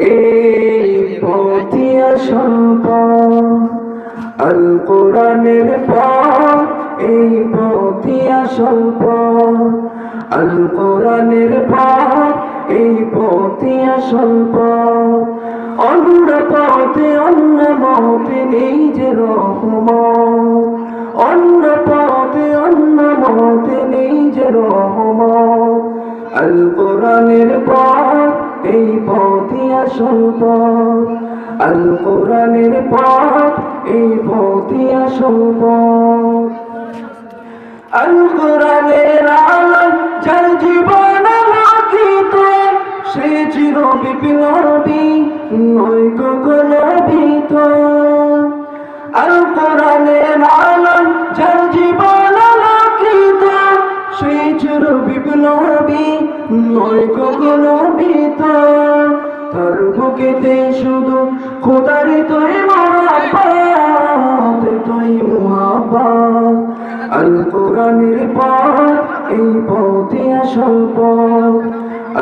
এই পথিয়া স্বল্প আল কোরআনের পথ, এই পথিয়া স্বল্প আল কোরআনের পথ, এই পথিয়া স্বল্প অন্য পথে অন্য মতে নেই যে রহমত। অন্য পথে অন্য মতে নেই যে রহমত। আল কোরআনের পথ, এই পথিয়া স্বল্প আল কোরআনের পথ এই পথিয়া স্বল্প আল কোরআনের আলো যার জীবন আলোকিত, সে চির বিপ্লবী নয় ভীত। আল কোরআনের আলো যার জীবন আলোকিত, সে চির বিপ্লবী নয় তার বুকেতে শুধু খোদারি তুই মহাপাত তুই মহাপাত আল কোরআনের পথ এই পথে স্বল্প